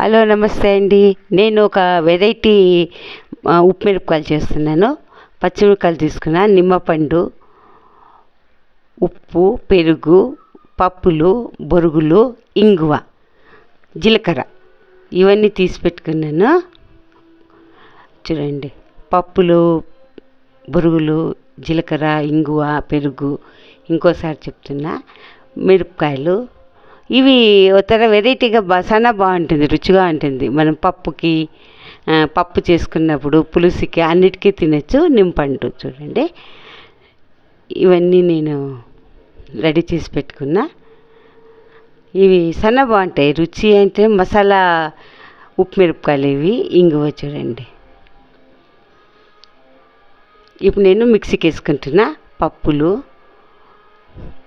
Hello నమస్తే అండి. నేను ఒక వెరైటీ ఉప్పు మిరపకాయలు చేస్తున్నాను. పచ్చిమిరపకాయలు తీసుకున్నా నిమ్మపండు ఉప్పు పెరుగు పప్పులు బొరుగులు ఇంగువ జీలకర్ర. ఇవన్నీ తీసి పెట్టుకున్నాను. చూడండి పప్పులు బొరుగులు జీలకర్ర ఇంగువ పెరుగు ఇంకోసారి చెప్తున్నా. మిరపకాయలు ఇవి ఒక వెరైటీగా బా బాగుంటుంది రుచిగా ఉంటుంది. మనం పప్పుకి పప్పు చేసుకున్నప్పుడు పులుసుకి అన్నిటికీ తినచ్చు నింపండు చూడండి. ఇవన్నీ నేను రెడీ చేసి పెట్టుకున్నా. ఇవి సన్న బాగుంటాయి రుచి అంటే మసాలా ఉప్పు మిరపకాయలు ఇవి ఇంగువ చూడండి. ఇప్పుడు నేను మిక్సీకి వేసుకుంటున్నా పప్పులు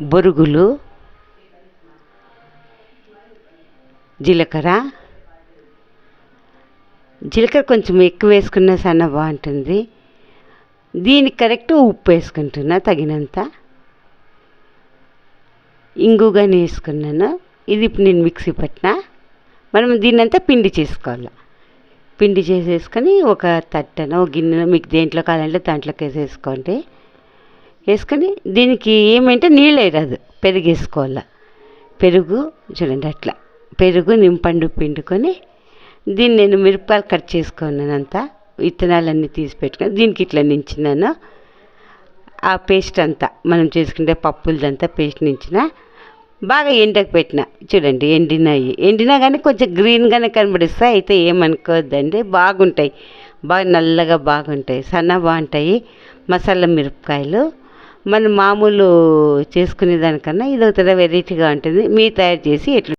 బొరుగులు జీలకర్ర. జీలకర్ర కొంచెం ఎక్కువ వేసుకున్నా సన్న బాగుంటుంది. దీనికి కరెక్ట్ ఉప్పు వేసుకుంటున్నా తగినంత. ఇంగుగానే వేసుకున్నాను. ఇది ఇప్పుడు నేను మిక్సీ పట్టిన. మనం దీన్నంతా పిండి చేసుకోవాలి. పిండి చేసేసుకొని ఒక తట్టనో గిన్నెనో మీకు దేంట్లో కావాలంటే దాంట్లోకి వేసేసుకోండి. వేసుకొని దీనికి ఏమంటే నీళ్ళు వేయరాదు. పెరుగు వేసుకోవాలి. పెరుగు చూడండి అట్లా. పెరుగు నింపండు పిండుకొని దీన్ని నేను మిరపకాయలు కట్ చేసుకున్నానంతా. విత్తనాలన్నీ తీసి పెట్టుకుని దీనికి ఇట్లా నించినాను. ఆ పేస్ట్ అంతా మనం చేసుకుంటే పప్పులదంతా పేస్ట్ నించిన బాగా ఎండకు పెట్టిన. చూడండి ఎండినాయి. ఎండినా కానీ కొంచెం గ్రీన్గానే కనబడిస్తాయి. అయితే ఏమనుకోవద్దండి బాగుంటాయి. బాగా నల్లగా బాగుంటాయి. సన్న బాగుంటాయి మసాలా మిరపకాయలు. మనం మామూలు చేసుకునే దానికన్నా ఇది ఒక వెరైటీగా ఉంటుంది. మీ తయారు చేసి ఎట్లా